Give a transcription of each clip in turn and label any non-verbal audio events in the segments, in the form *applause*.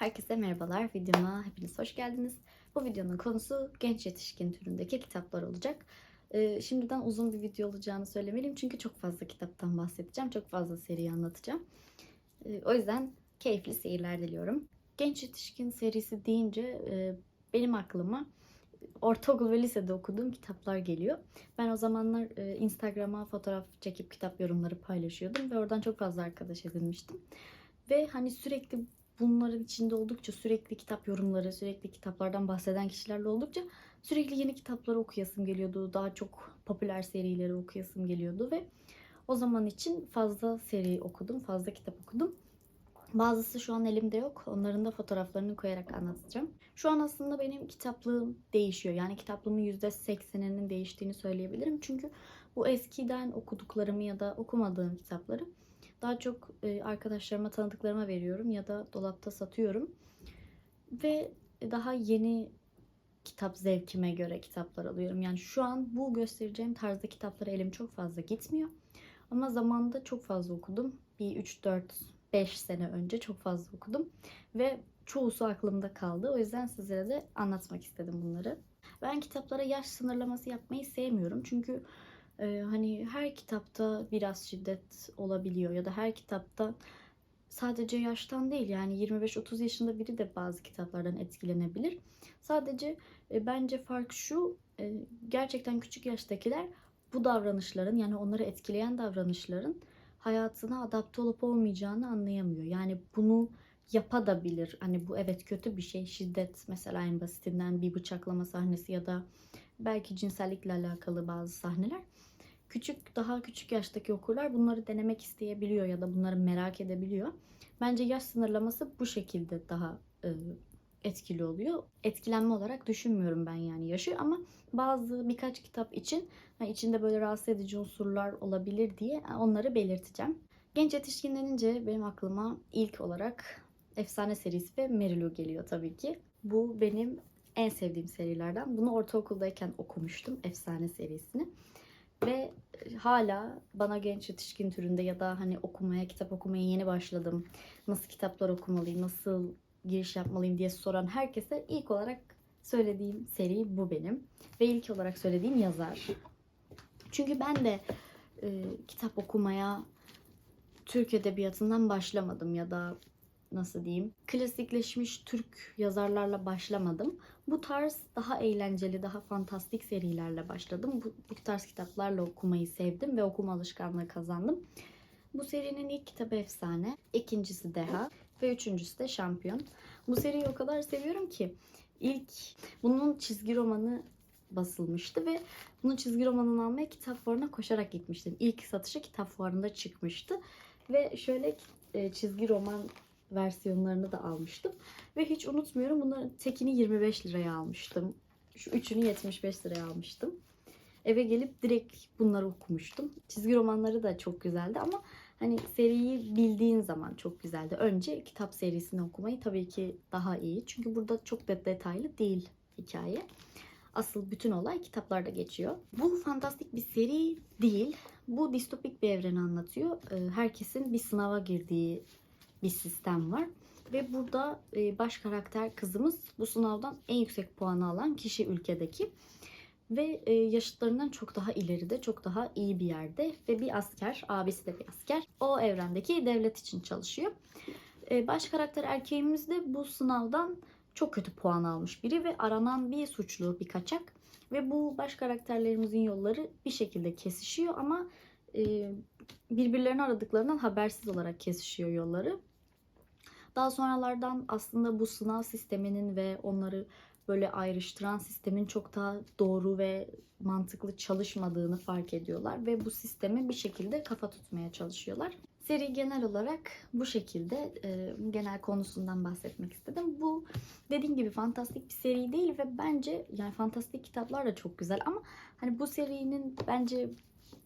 Herkese merhabalar. Videoma hepiniz hoş geldiniz. Bu videonun konusu genç yetişkin türündeki kitaplar olacak. Ee, şimdiden uzun bir video olacağını söylemeliyim çünkü çok fazla kitaptan bahsedeceğim. Çok fazla seri anlatacağım. Ee, o yüzden keyifli seyirler diliyorum. Genç yetişkin serisi deyince e, benim aklıma ortaokul ve lisede okuduğum kitaplar geliyor. Ben o zamanlar e, Instagram'a fotoğraf çekip kitap yorumları paylaşıyordum ve oradan çok fazla arkadaş edinmiştim. Ve hani sürekli bunların içinde oldukça sürekli kitap yorumları, sürekli kitaplardan bahseden kişilerle oldukça sürekli yeni kitapları okuyasım geliyordu. Daha çok popüler serileri okuyasım geliyordu ve o zaman için fazla seri okudum, fazla kitap okudum. Bazısı şu an elimde yok. Onların da fotoğraflarını koyarak anlatacağım. Şu an aslında benim kitaplığım değişiyor. Yani kitaplığımın %80'inin değiştiğini söyleyebilirim. Çünkü bu eskiden okuduklarımı ya da okumadığım kitapları daha çok e, arkadaşlarıma, tanıdıklarıma veriyorum ya da dolapta satıyorum. Ve daha yeni kitap zevkime göre kitaplar alıyorum. Yani şu an bu göstereceğim tarzda kitaplara elim çok fazla gitmiyor. Ama zamanda çok fazla okudum. Bir 3 4 5 sene önce çok fazla okudum ve çoğusu aklımda kaldı. O yüzden sizlere de anlatmak istedim bunları. Ben kitaplara yaş sınırlaması yapmayı sevmiyorum. Çünkü e, hani her kitapta biraz şiddet olabiliyor ya da her kitapta sadece yaştan değil yani 25-30 yaşında biri de bazı kitaplardan etkilenebilir. Sadece e, bence fark şu e, gerçekten küçük yaştakiler bu davranışların yani onları etkileyen davranışların hayatına adapte olup olmayacağını anlayamıyor. Yani bunu yapabilir. Hani bu evet kötü bir şey. Şiddet mesela en basitinden bir bıçaklama sahnesi ya da belki cinsellikle alakalı bazı sahneler. Küçük daha küçük yaştaki okurlar bunları denemek isteyebiliyor ya da bunları merak edebiliyor. Bence yaş sınırlaması bu şekilde daha e, etkili oluyor. Etkilenme olarak düşünmüyorum ben yani yaşı ama bazı birkaç kitap için yani içinde böyle rahatsız edici unsurlar olabilir diye onları belirteceğim. Genç yetişkin denince benim aklıma ilk olarak Efsane serisi ve Merilu geliyor tabii ki. Bu benim en sevdiğim serilerden. Bunu ortaokuldayken okumuştum Efsane serisini. Ve hala bana genç yetişkin türünde ya da hani okumaya, kitap okumaya yeni başladım. Nasıl kitaplar okumalıyım, nasıl giriş yapmalıyım diye soran herkese ilk olarak söylediğim seri bu benim. Ve ilk olarak söylediğim yazar. Çünkü ben de e, kitap okumaya Türk edebiyatından başlamadım ya da nasıl diyeyim klasikleşmiş Türk yazarlarla başlamadım. Bu tarz daha eğlenceli, daha fantastik serilerle başladım. Bu, bu tarz kitaplarla okumayı sevdim ve okuma alışkanlığı kazandım. Bu serinin ilk kitabı Efsane, ikincisi Deha ve üçüncüsü de Şampiyon. Bu seriyi o kadar seviyorum ki ilk bunun çizgi romanı basılmıştı ve bunun çizgi romanını almaya kitap fuarına koşarak gitmiştim. İlk satışı kitap fuarında çıkmıştı ve şöyle e, çizgi roman versiyonlarını da almıştım. Ve hiç unutmuyorum bunların tekini 25 liraya almıştım. Şu üçünü 75 liraya almıştım. Eve gelip direkt bunları okumuştum. Çizgi romanları da çok güzeldi ama hani seriyi bildiğin zaman çok güzeldi. Önce kitap serisini okumayı tabii ki daha iyi. Çünkü burada çok da detaylı değil hikaye. Asıl bütün olay kitaplarda geçiyor. Bu fantastik bir seri değil. Bu distopik bir evreni anlatıyor. Herkesin bir sınava girdiği bir sistem var. Ve burada e, baş karakter kızımız bu sınavdan en yüksek puanı alan kişi ülkedeki. Ve e, yaşıtlarından çok daha ileride, çok daha iyi bir yerde. Ve bir asker, abisi de bir asker. O evrendeki devlet için çalışıyor. E, baş karakter erkeğimiz de bu sınavdan çok kötü puan almış biri ve aranan bir suçlu, bir kaçak. Ve bu baş karakterlerimizin yolları bir şekilde kesişiyor ama birbirlerini aradıklarından habersiz olarak kesişiyor yolları. Daha sonralardan aslında bu sınav sisteminin ve onları böyle ayrıştıran sistemin çok daha doğru ve mantıklı çalışmadığını fark ediyorlar ve bu sisteme bir şekilde kafa tutmaya çalışıyorlar. Seri genel olarak bu şekilde e, genel konusundan bahsetmek istedim. Bu dediğim gibi fantastik bir seri değil ve bence yani fantastik kitaplar da çok güzel ama hani bu serinin bence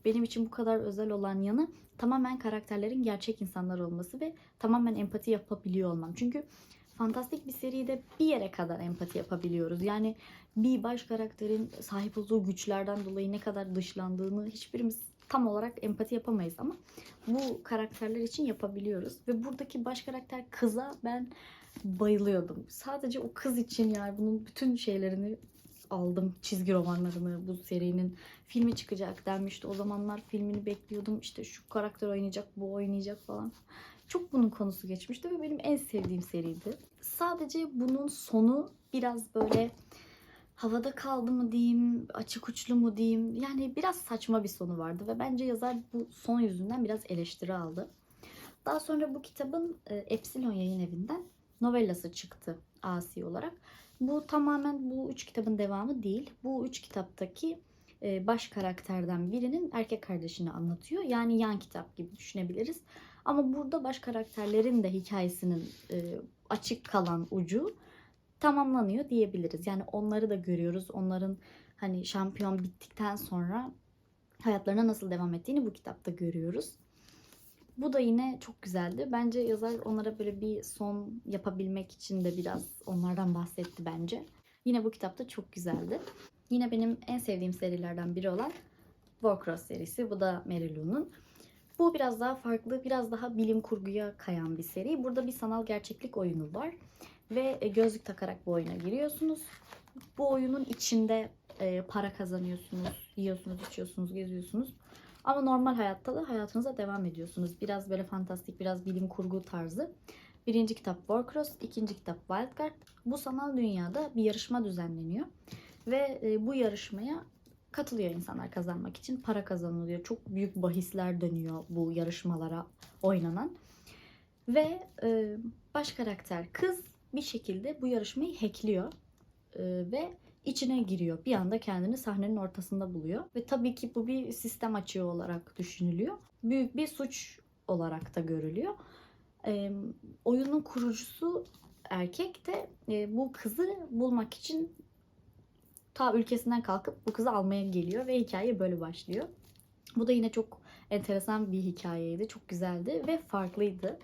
benim için bu kadar özel olan yanı tamamen karakterlerin gerçek insanlar olması ve tamamen empati yapabiliyor olmam. Çünkü fantastik bir seride bir yere kadar empati yapabiliyoruz. Yani bir baş karakterin sahip olduğu güçlerden dolayı ne kadar dışlandığını hiçbirimiz tam olarak empati yapamayız ama bu karakterler için yapabiliyoruz. Ve buradaki baş karakter kıza ben bayılıyordum. Sadece o kız için yani bunun bütün şeylerini aldım. Çizgi romanlarını bu serinin filmi çıkacak denmişti. O zamanlar filmini bekliyordum. İşte şu karakter oynayacak, bu oynayacak falan. Çok bunun konusu geçmişti ve benim en sevdiğim seriydi. Sadece bunun sonu biraz böyle havada kaldı mı diyeyim, açık uçlu mu diyeyim. Yani biraz saçma bir sonu vardı ve bence yazar bu son yüzünden biraz eleştiri aldı. Daha sonra bu kitabın e, Epsilon yayın evinden novellası çıktı Asi olarak. Bu tamamen bu üç kitabın devamı değil. Bu üç kitaptaki e, baş karakterden birinin erkek kardeşini anlatıyor. Yani yan kitap gibi düşünebiliriz. Ama burada baş karakterlerin de hikayesinin e, açık kalan ucu tamamlanıyor diyebiliriz. Yani onları da görüyoruz. Onların hani şampiyon bittikten sonra hayatlarına nasıl devam ettiğini bu kitapta görüyoruz. Bu da yine çok güzeldi. Bence yazar onlara böyle bir son yapabilmek için de biraz onlardan bahsetti bence. Yine bu kitapta çok güzeldi. Yine benim en sevdiğim serilerden biri olan Warcross serisi. Bu da Mary Lou'nun. Bu biraz daha farklı, biraz daha bilim kurguya kayan bir seri. Burada bir sanal gerçeklik oyunu var. Ve e, gözlük takarak bu oyuna giriyorsunuz. Bu oyunun içinde e, para kazanıyorsunuz, yiyorsunuz, içiyorsunuz, geziyorsunuz. Ama normal hayatta da hayatınıza devam ediyorsunuz. Biraz böyle fantastik, biraz bilim kurgu tarzı. Birinci kitap Warcross, ikinci kitap Wildcard. Bu sanal dünyada bir yarışma düzenleniyor. Ve e, bu yarışmaya katılıyor insanlar kazanmak için. Para kazanılıyor. Çok büyük bahisler dönüyor bu yarışmalara oynanan. Ve e, baş karakter kız bir şekilde bu yarışmayı hackliyor. E, ve içine giriyor. Bir anda kendini sahnenin ortasında buluyor. Ve tabii ki bu bir sistem açığı olarak düşünülüyor. Büyük bir suç olarak da görülüyor. E, oyunun kurucusu erkek de e, bu kızı bulmak için ta ülkesinden kalkıp bu kızı almaya geliyor ve hikaye böyle başlıyor. Bu da yine çok enteresan bir hikayeydi. Çok güzeldi ve farklıydı.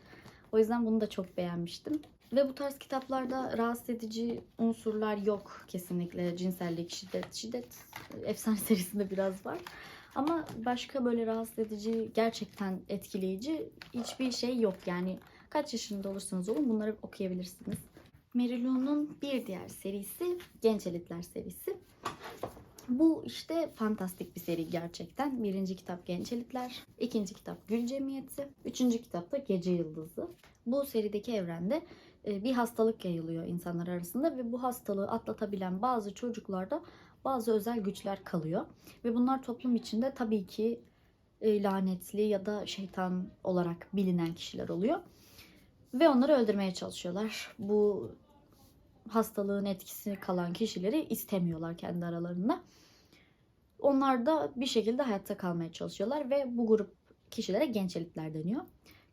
O yüzden bunu da çok beğenmiştim. Ve bu tarz kitaplarda rahatsız edici unsurlar yok kesinlikle. Cinsellik, şiddet, şiddet efsane *laughs* serisinde biraz var. Ama başka böyle rahatsız edici, gerçekten etkileyici hiçbir şey yok. Yani kaç yaşında olursanız olun bunları okuyabilirsiniz. Mary Lou'nun bir diğer serisi Genç Elitler serisi. Bu işte fantastik bir seri gerçekten. Birinci kitap Genç Elitler, ikinci kitap Gül Cemiyeti, üçüncü kitap da Gece Yıldızı. Bu serideki evrende bir hastalık yayılıyor insanlar arasında ve bu hastalığı atlatabilen bazı çocuklarda bazı özel güçler kalıyor. Ve bunlar toplum içinde tabii ki e, lanetli ya da şeytan olarak bilinen kişiler oluyor. Ve onları öldürmeye çalışıyorlar. Bu hastalığın etkisi kalan kişileri istemiyorlar kendi aralarında. Onlar da bir şekilde hayatta kalmaya çalışıyorlar ve bu grup kişilere genç elitler deniyor.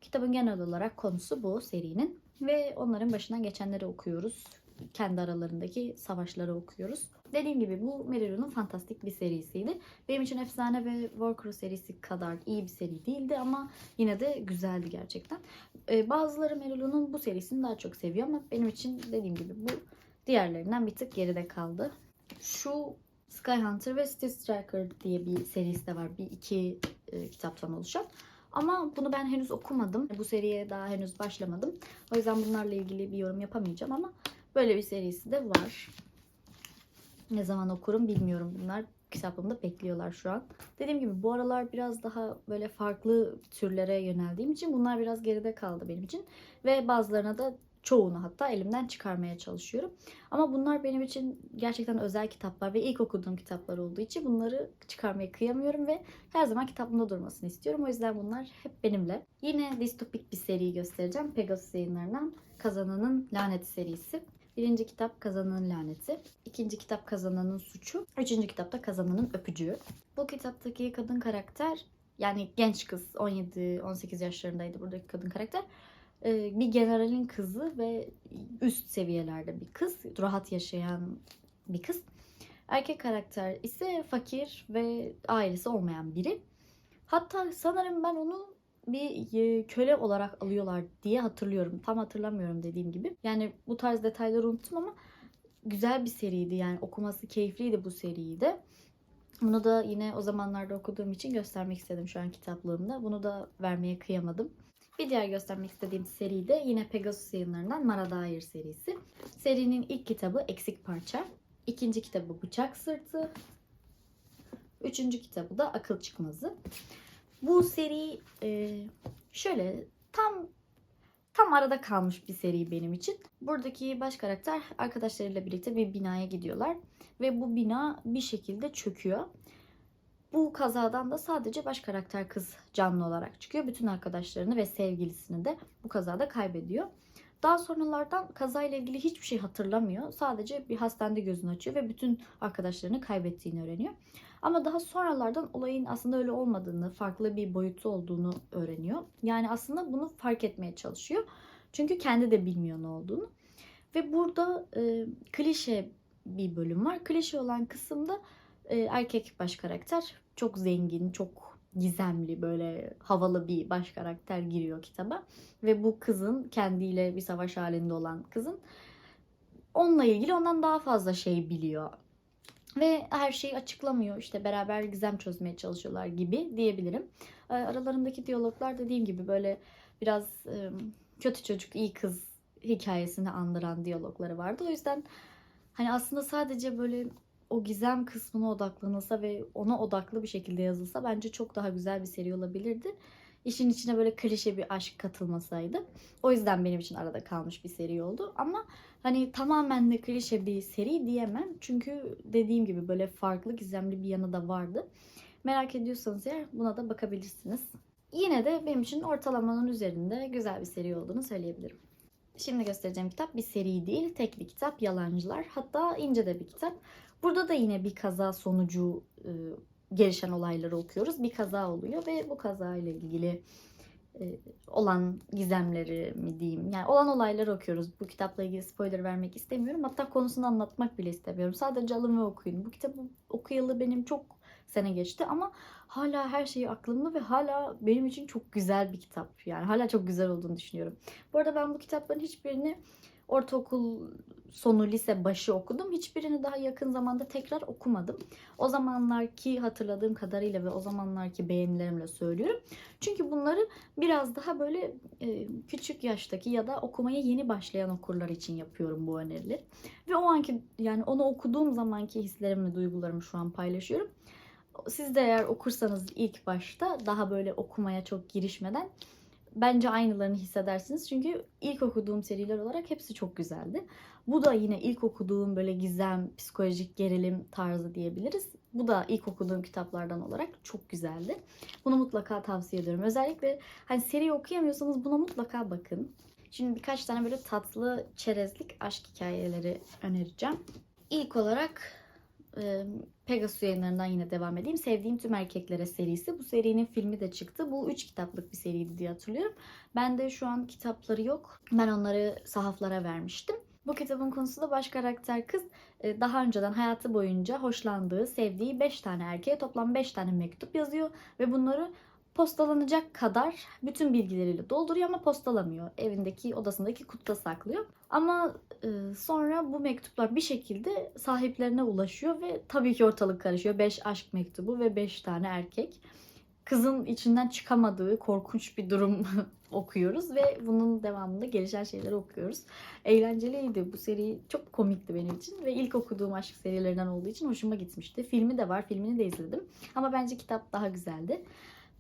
Kitabın genel olarak konusu bu serinin ve onların başından geçenleri okuyoruz. Kendi aralarındaki savaşları okuyoruz. Dediğim gibi bu Merilo'nun fantastik bir serisiydi. Benim için Efsane ve Warcross serisi kadar iyi bir seri değildi ama yine de güzeldi gerçekten. Ee, bazıları Merilo'nun bu serisini daha çok seviyor ama benim için dediğim gibi bu diğerlerinden bir tık geride kaldı. Şu Sky Hunter ve Steel Striker diye bir serisi de var. Bir iki e, kitaptan oluşan. Ama bunu ben henüz okumadım. Bu seriye daha henüz başlamadım. O yüzden bunlarla ilgili bir yorum yapamayacağım ama böyle bir serisi de var. Ne zaman okurum bilmiyorum. Bunlar kitaplığımda bekliyorlar şu an. Dediğim gibi bu aralar biraz daha böyle farklı türlere yöneldiğim için bunlar biraz geride kaldı benim için. Ve bazılarına da çoğunu hatta elimden çıkarmaya çalışıyorum. Ama bunlar benim için gerçekten özel kitaplar ve ilk okuduğum kitaplar olduğu için bunları çıkarmaya kıyamıyorum ve her zaman kitabımda durmasını istiyorum. O yüzden bunlar hep benimle. Yine distopik bir seri göstereceğim. Pegasus yayınlarından Kazananın Laneti serisi. Birinci kitap Kazananın Laneti. ikinci kitap Kazananın Suçu. Üçüncü kitapta Kazananın Öpücüğü. Bu kitaptaki kadın karakter yani genç kız 17-18 yaşlarındaydı buradaki kadın karakter bir generalin kızı ve üst seviyelerde bir kız. Rahat yaşayan bir kız. Erkek karakter ise fakir ve ailesi olmayan biri. Hatta sanırım ben onu bir köle olarak alıyorlar diye hatırlıyorum. Tam hatırlamıyorum dediğim gibi. Yani bu tarz detayları unuttum ama güzel bir seriydi. Yani okuması keyifliydi bu seriyi de. Bunu da yine o zamanlarda okuduğum için göstermek istedim şu an kitaplığımda. Bunu da vermeye kıyamadım. Bir diğer göstermek istediğim seri de yine Pegasus yayınlarından Mara Dair serisi. Serinin ilk kitabı Eksik Parça. ikinci kitabı Bıçak Sırtı. Üçüncü kitabı da Akıl Çıkmazı. Bu seri e, şöyle tam tam arada kalmış bir seri benim için. Buradaki baş karakter arkadaşlarıyla birlikte bir binaya gidiyorlar ve bu bina bir şekilde çöküyor. Bu kazadan da sadece baş karakter kız canlı olarak çıkıyor. Bütün arkadaşlarını ve sevgilisini de bu kazada kaybediyor. Daha sonralardan kazayla ilgili hiçbir şey hatırlamıyor. Sadece bir hastanede gözünü açıyor ve bütün arkadaşlarını kaybettiğini öğreniyor. Ama daha sonralardan olayın aslında öyle olmadığını, farklı bir boyutu olduğunu öğreniyor. Yani aslında bunu fark etmeye çalışıyor. Çünkü kendi de bilmiyor ne olduğunu. Ve burada e, klişe bir bölüm var. Klişe olan kısımda e, erkek baş karakter çok zengin, çok gizemli böyle havalı bir baş karakter giriyor kitaba. Ve bu kızın kendiyle bir savaş halinde olan kızın onunla ilgili ondan daha fazla şey biliyor. Ve her şeyi açıklamıyor. İşte beraber gizem çözmeye çalışıyorlar gibi diyebilirim. E, Aralarındaki diyaloglar dediğim gibi böyle biraz e, kötü çocuk iyi kız hikayesini andıran diyalogları vardı. O yüzden hani aslında sadece böyle o gizem kısmına odaklanılsa ve ona odaklı bir şekilde yazılsa bence çok daha güzel bir seri olabilirdi. İşin içine böyle klişe bir aşk katılmasaydı. O yüzden benim için arada kalmış bir seri oldu. Ama hani tamamen de klişe bir seri diyemem. Çünkü dediğim gibi böyle farklı gizemli bir yanı da vardı. Merak ediyorsanız eğer buna da bakabilirsiniz. Yine de benim için ortalamanın üzerinde güzel bir seri olduğunu söyleyebilirim. Şimdi göstereceğim kitap bir seri değil, tek bir kitap Yalancılar. Hatta ince de bir kitap. Burada da yine bir kaza sonucu e, gelişen olayları okuyoruz. Bir kaza oluyor ve bu kaza ile ilgili e, olan gizemleri mi diyeyim. Yani olan olayları okuyoruz. Bu kitapla ilgili spoiler vermek istemiyorum. Hatta konusunu anlatmak bile istemiyorum. Sadece alın ve okuyun. Bu kitabı okuyalı benim çok sene geçti ama hala her şey aklımda ve hala benim için çok güzel bir kitap. Yani hala çok güzel olduğunu düşünüyorum. Bu arada ben bu kitapların hiçbirini ortaokul sonu lise başı okudum. Hiçbirini daha yakın zamanda tekrar okumadım. O zamanlarki hatırladığım kadarıyla ve o zamanlarki beğenilerimle söylüyorum. Çünkü bunları biraz daha böyle e, küçük yaştaki ya da okumaya yeni başlayan okurlar için yapıyorum bu önerileri. Ve o anki yani onu okuduğum zamanki hislerimi, duygularımı şu an paylaşıyorum. Siz de eğer okursanız ilk başta daha böyle okumaya çok girişmeden bence aynılarını hissedersiniz. Çünkü ilk okuduğum seriler olarak hepsi çok güzeldi. Bu da yine ilk okuduğum böyle gizem, psikolojik gerilim tarzı diyebiliriz. Bu da ilk okuduğum kitaplardan olarak çok güzeldi. Bunu mutlaka tavsiye ediyorum. Özellikle hani seri okuyamıyorsanız buna mutlaka bakın. Şimdi birkaç tane böyle tatlı çerezlik aşk hikayeleri önereceğim. İlk olarak Pegasus yayınlarından yine devam edeyim. Sevdiğim Tüm Erkeklere serisi. Bu serinin filmi de çıktı. Bu 3 kitaplık bir seriydi diye hatırlıyorum. Bende şu an kitapları yok. Ben onları sahaflara vermiştim. Bu kitabın konusu da baş karakter kız daha önceden hayatı boyunca hoşlandığı, sevdiği 5 tane erkeğe toplam 5 tane mektup yazıyor ve bunları postalanacak kadar bütün bilgileriyle dolduruyor ama postalamıyor. Evindeki odasındaki kutuda saklıyor. Ama e, sonra bu mektuplar bir şekilde sahiplerine ulaşıyor ve tabii ki ortalık karışıyor. 5 aşk mektubu ve 5 tane erkek. Kızın içinden çıkamadığı korkunç bir durum *laughs* okuyoruz ve bunun devamında gelişen şeyleri okuyoruz. Eğlenceliydi. Bu seri çok komikti benim için ve ilk okuduğum aşk serilerinden olduğu için hoşuma gitmişti. Filmi de var. Filmini de izledim. Ama bence kitap daha güzeldi.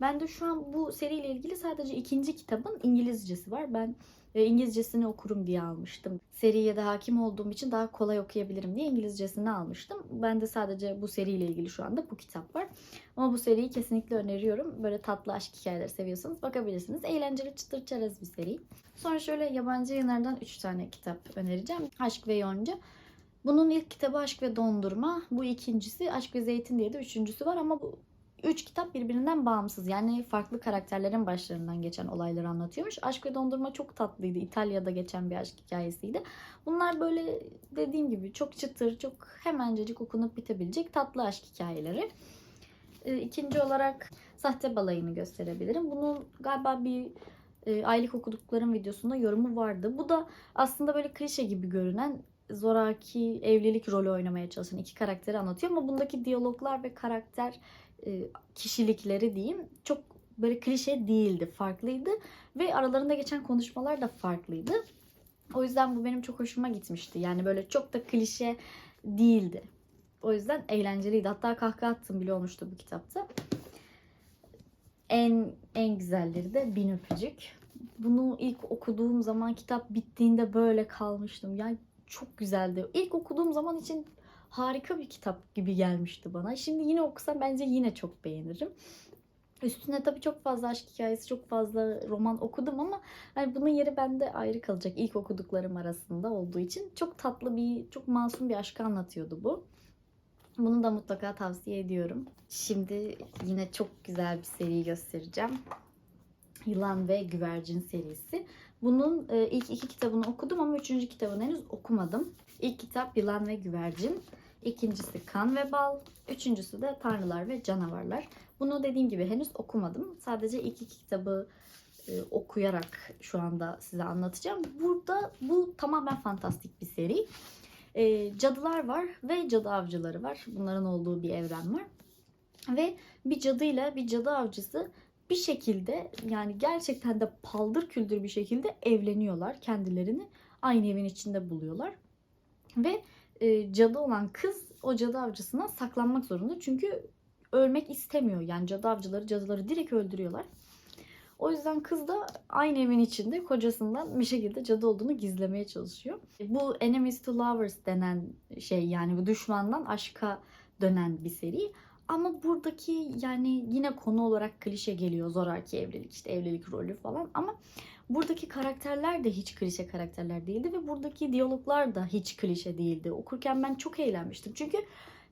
Ben de şu an bu seriyle ilgili sadece ikinci kitabın İngilizcesi var. Ben e, İngilizcesini okurum diye almıştım. Seriye de hakim olduğum için daha kolay okuyabilirim diye İngilizcesini almıştım. Ben de sadece bu seriyle ilgili şu anda bu kitap var. Ama bu seriyi kesinlikle öneriyorum. Böyle tatlı aşk hikayeleri seviyorsanız bakabilirsiniz. Eğlenceli çıtır çerez bir seri. Sonra şöyle yabancı yayınlardan 3 tane kitap önereceğim. Aşk ve Yonca. Bunun ilk kitabı Aşk ve Dondurma. Bu ikincisi Aşk ve Zeytin diye de üçüncüsü var ama bu üç kitap birbirinden bağımsız. Yani farklı karakterlerin başlarından geçen olayları anlatıyormuş. Aşk ve Dondurma çok tatlıydı. İtalya'da geçen bir aşk hikayesiydi. Bunlar böyle dediğim gibi çok çıtır, çok hemencecik okunup bitebilecek tatlı aşk hikayeleri. Ee, İkinci olarak Sahte Balayını gösterebilirim. Bunun galiba bir e, aylık okuduklarım videosunda yorumu vardı. Bu da aslında böyle klişe gibi görünen zoraki evlilik rolü oynamaya çalışan iki karakteri anlatıyor ama bundaki diyaloglar ve karakter kişilikleri diyeyim çok böyle klişe değildi, farklıydı ve aralarında geçen konuşmalar da farklıydı. O yüzden bu benim çok hoşuma gitmişti. Yani böyle çok da klişe değildi. O yüzden eğlenceliydi. Hatta kahkaha attım bile olmuştu bu kitapta. En en güzelleri de Bin Öpücük. Bunu ilk okuduğum zaman kitap bittiğinde böyle kalmıştım. Yani çok güzeldi. İlk okuduğum zaman için harika bir kitap gibi gelmişti bana. Şimdi yine okusam bence yine çok beğenirim. Üstüne tabii çok fazla aşk hikayesi, çok fazla roman okudum ama hani bunun yeri bende ayrı kalacak. İlk okuduklarım arasında olduğu için çok tatlı bir, çok masum bir aşkı anlatıyordu bu. Bunu da mutlaka tavsiye ediyorum. Şimdi yine çok güzel bir seri göstereceğim. Yılan ve Güvercin serisi. Bunun e, ilk iki kitabını okudum ama üçüncü kitabını henüz okumadım. İlk kitap Yılan ve Güvercin. İkincisi Kan ve Bal. Üçüncüsü de Tanrılar ve Canavarlar. Bunu dediğim gibi henüz okumadım. Sadece ilk iki kitabı e, okuyarak şu anda size anlatacağım. Burada bu tamamen fantastik bir seri. E, cadılar var ve cadı avcıları var. Bunların olduğu bir evren var. Ve bir cadıyla bir cadı avcısı bir şekilde yani gerçekten de paldır küldür bir şekilde evleniyorlar. Kendilerini aynı evin içinde buluyorlar. Ve e, cadı olan kız o cadı avcısına saklanmak zorunda. Çünkü ölmek istemiyor. Yani cadı avcıları cadıları direkt öldürüyorlar. O yüzden kız da aynı evin içinde kocasından bir şekilde cadı olduğunu gizlemeye çalışıyor. Bu enemies to lovers denen şey yani bu düşmandan aşka dönen bir seri. Ama buradaki yani yine konu olarak klişe geliyor zoraki evlilik işte evlilik rolü falan ama buradaki karakterler de hiç klişe karakterler değildi ve buradaki diyaloglar da hiç klişe değildi. Okurken ben çok eğlenmiştim çünkü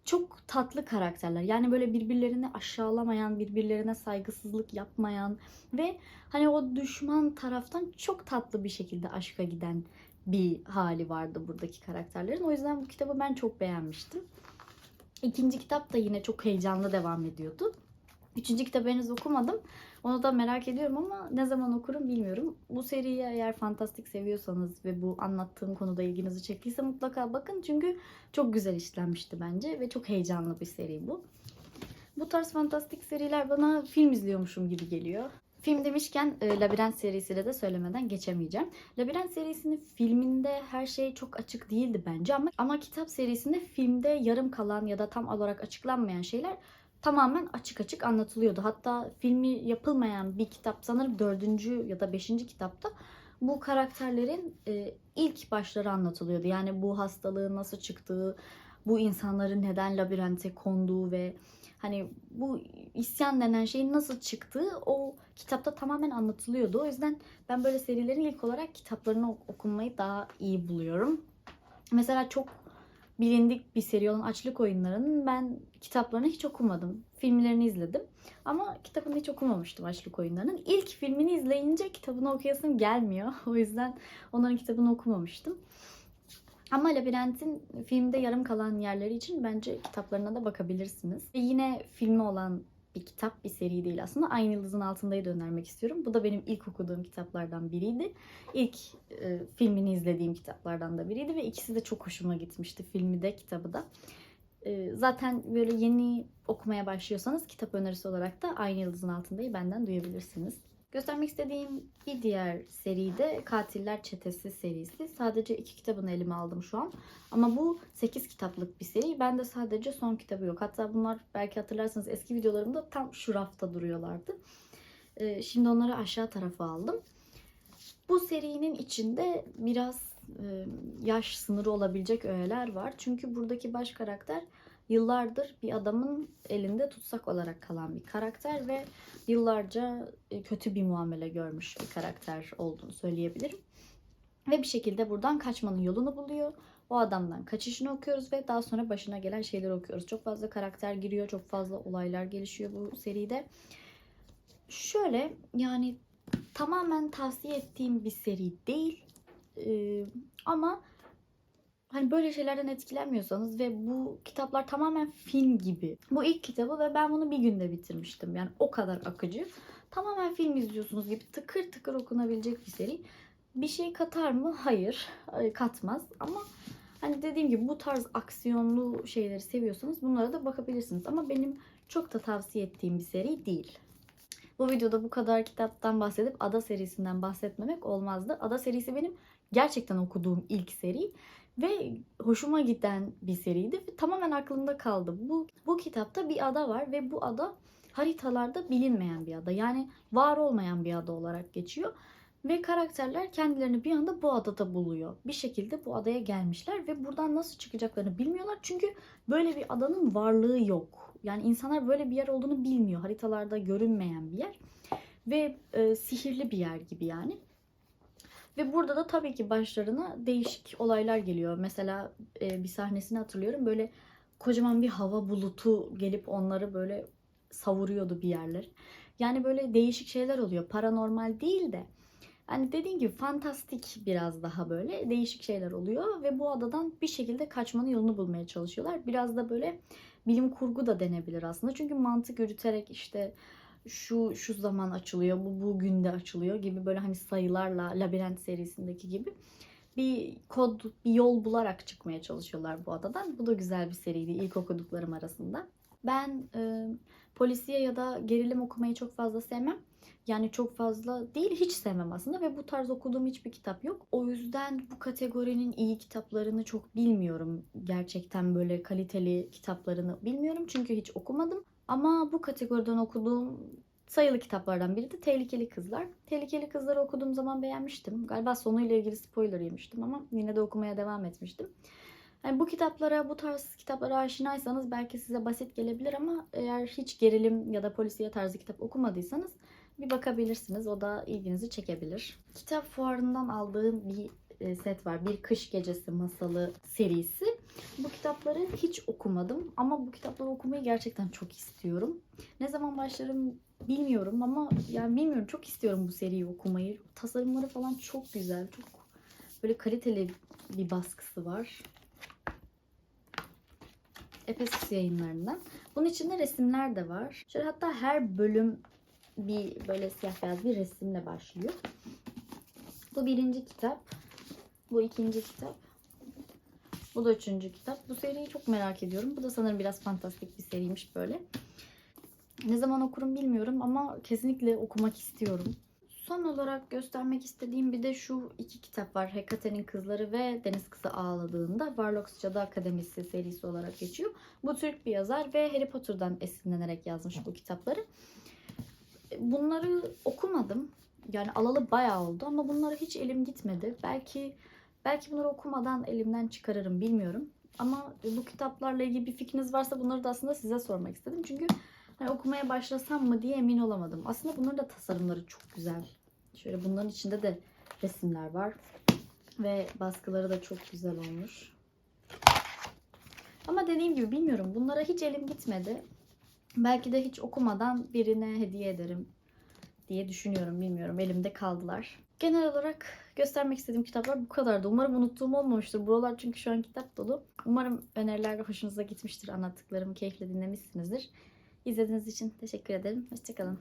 çok tatlı karakterler. Yani böyle birbirlerini aşağılamayan, birbirlerine saygısızlık yapmayan ve hani o düşman taraftan çok tatlı bir şekilde aşka giden bir hali vardı buradaki karakterlerin. O yüzden bu kitabı ben çok beğenmiştim. İkinci kitap da yine çok heyecanlı devam ediyordu. Üçüncü kitabı henüz okumadım. Onu da merak ediyorum ama ne zaman okurum bilmiyorum. Bu seriyi eğer fantastik seviyorsanız ve bu anlattığım konuda ilginizi çektiyse mutlaka bakın. Çünkü çok güzel işlenmişti bence ve çok heyecanlı bir seri bu. Bu tarz fantastik seriler bana film izliyormuşum gibi geliyor. Film demişken e, Labirent serisiyle de söylemeden geçemeyeceğim. Labirent serisinin filminde her şey çok açık değildi bence ama ama kitap serisinde filmde yarım kalan ya da tam olarak açıklanmayan şeyler tamamen açık açık anlatılıyordu. Hatta filmi yapılmayan bir kitap sanırım dördüncü ya da beşinci kitapta bu karakterlerin e, ilk başları anlatılıyordu. Yani bu hastalığın nasıl çıktığı, bu insanların neden labirente konduğu ve hani bu isyan denen şeyin nasıl çıktığı o kitapta tamamen anlatılıyordu. O yüzden ben böyle serilerin ilk olarak kitaplarını ok- okunmayı daha iyi buluyorum. Mesela çok bilindik bir seri olan Açlık Oyunları'nın ben kitaplarını hiç okumadım. Filmlerini izledim. Ama kitabını hiç okumamıştım Açlık Oyunları'nın. İlk filmini izleyince kitabını okuyasım gelmiyor. *laughs* O yüzden onların kitabını okumamıştım. Ama Labirent'in filmde yarım kalan yerleri için bence kitaplarına da bakabilirsiniz. Ve yine filmi olan bir kitap, bir seri değil aslında. Aynı Yıldızın Altında'yı da önermek istiyorum. Bu da benim ilk okuduğum kitaplardan biriydi. İlk e, filmini izlediğim kitaplardan da biriydi ve ikisi de çok hoşuma gitmişti. Filmi de, kitabı da. E, zaten böyle yeni okumaya başlıyorsanız kitap önerisi olarak da Aynı Yıldızın Altında'yı benden duyabilirsiniz. Göstermek istediğim bir diğer seri de Katiller Çetesi serisi. Sadece iki kitabını elime aldım şu an. Ama bu 8 kitaplık bir seri. Bende sadece son kitabı yok. Hatta bunlar belki hatırlarsanız eski videolarımda tam şu rafta duruyorlardı. Ee, şimdi onları aşağı tarafa aldım. Bu serinin içinde biraz e, yaş sınırı olabilecek öğeler var. Çünkü buradaki baş karakter yıllardır bir adamın elinde tutsak olarak kalan bir karakter ve yıllarca e, kötü bir muamele görmüş bir karakter olduğunu söyleyebilirim. Ve bir şekilde buradan kaçmanın yolunu buluyor. O adamdan kaçışını okuyoruz ve daha sonra başına gelen şeyleri okuyoruz. Çok fazla karakter giriyor, çok fazla olaylar gelişiyor bu seride. Şöyle yani tamamen tavsiye ettiğim bir seri değil. Ee, ama hani böyle şeylerden etkilenmiyorsanız ve bu kitaplar tamamen film gibi. Bu ilk kitabı ve ben bunu bir günde bitirmiştim. Yani o kadar akıcı. Tamamen film izliyorsunuz gibi tıkır tıkır okunabilecek bir seri. Bir şey katar mı? Hayır. Katmaz. Ama hani dediğim gibi bu tarz aksiyonlu şeyleri seviyorsanız bunlara da bakabilirsiniz. Ama benim çok da tavsiye ettiğim bir seri değil. Bu videoda bu kadar kitaptan bahsedip Ada serisinden bahsetmemek olmazdı. Ada serisi benim gerçekten okuduğum ilk seri ve hoşuma giden bir seriydi ve tamamen aklımda kaldı. Bu bu kitapta bir ada var ve bu ada haritalarda bilinmeyen bir ada. Yani var olmayan bir ada olarak geçiyor. Ve karakterler kendilerini bir anda bu adada buluyor. Bir şekilde bu adaya gelmişler ve buradan nasıl çıkacaklarını bilmiyorlar. Çünkü böyle bir adanın varlığı yok. Yani insanlar böyle bir yer olduğunu bilmiyor. Haritalarda görünmeyen bir yer. Ve e, sihirli bir yer gibi yani. Ve burada da tabii ki başlarına değişik olaylar geliyor. Mesela e, bir sahnesini hatırlıyorum. Böyle kocaman bir hava bulutu gelip onları böyle savuruyordu bir yerlere. Yani böyle değişik şeyler oluyor. Paranormal değil de Hani dediğim gibi fantastik biraz daha böyle değişik şeyler oluyor ve bu adadan bir şekilde kaçmanın yolunu bulmaya çalışıyorlar. Biraz da böyle bilim kurgu da denebilir aslında. Çünkü mantık yürüterek işte şu şu zaman açılıyor, bu bugün de açılıyor gibi böyle hani sayılarla Labirent serisindeki gibi bir kod, bir yol bularak çıkmaya çalışıyorlar bu adadan. Bu da güzel bir seriydi ilk okuduklarım arasında. Ben e, polisiye ya da gerilim okumayı çok fazla sevmem. Yani çok fazla değil hiç sevmem aslında ve bu tarz okuduğum hiçbir kitap yok. O yüzden bu kategorinin iyi kitaplarını çok bilmiyorum. Gerçekten böyle kaliteli kitaplarını bilmiyorum çünkü hiç okumadım. Ama bu kategoriden okuduğum sayılı kitaplardan biri de Tehlikeli Kızlar. Tehlikeli Kızları okuduğum zaman beğenmiştim. Galiba sonuyla ilgili spoiler yemiştim ama yine de okumaya devam etmiştim. Yani bu kitaplara, bu tarz kitaplara aşinaysanız belki size basit gelebilir ama eğer hiç gerilim ya da polisiye tarzı kitap okumadıysanız bir bakabilirsiniz. O da ilginizi çekebilir. Kitap fuarından aldığım bir e, set var. Bir Kış Gecesi Masalı serisi. Bu kitapları hiç okumadım ama bu kitapları okumayı gerçekten çok istiyorum. Ne zaman başlarım bilmiyorum ama yani bilmiyorum çok istiyorum bu seriyi okumayı. Tasarımları falan çok güzel. Çok böyle kaliteli bir baskısı var. Efesus yayınlarından. Bunun içinde resimler de var. Şöyle hatta her bölüm bir böyle siyah beyaz bir resimle başlıyor. Bu birinci kitap. Bu ikinci kitap. Bu da üçüncü kitap. Bu seriyi çok merak ediyorum. Bu da sanırım biraz fantastik bir seriymiş böyle. Ne zaman okurum bilmiyorum ama kesinlikle okumak istiyorum. Son olarak göstermek istediğim bir de şu iki kitap var. Hekate'nin Kızları ve Deniz Kızı Ağladığında. Warlocks Cadı Akademisi serisi olarak geçiyor. Bu Türk bir yazar ve Harry Potter'dan esinlenerek yazmış bu kitapları. Bunları okumadım. Yani alalı bayağı oldu ama bunlara hiç elim gitmedi. Belki belki bunları okumadan elimden çıkarırım bilmiyorum. Ama bu kitaplarla ilgili bir fikriniz varsa bunları da aslında size sormak istedim. Çünkü hani okumaya başlasam mı diye emin olamadım. Aslında bunların da tasarımları çok güzel. Şöyle bunların içinde de resimler var. Ve baskıları da çok güzel olmuş. Ama dediğim gibi bilmiyorum. Bunlara hiç elim gitmedi. Belki de hiç okumadan birine hediye ederim diye düşünüyorum. Bilmiyorum. Elimde kaldılar. Genel olarak göstermek istediğim kitaplar bu kadardı. Umarım unuttuğum olmamıştır. Buralar çünkü şu an kitap dolu. Umarım öneriler hoşunuza gitmiştir. Anlattıklarımı keyifle dinlemişsinizdir. İzlediğiniz için teşekkür ederim. Hoşçakalın.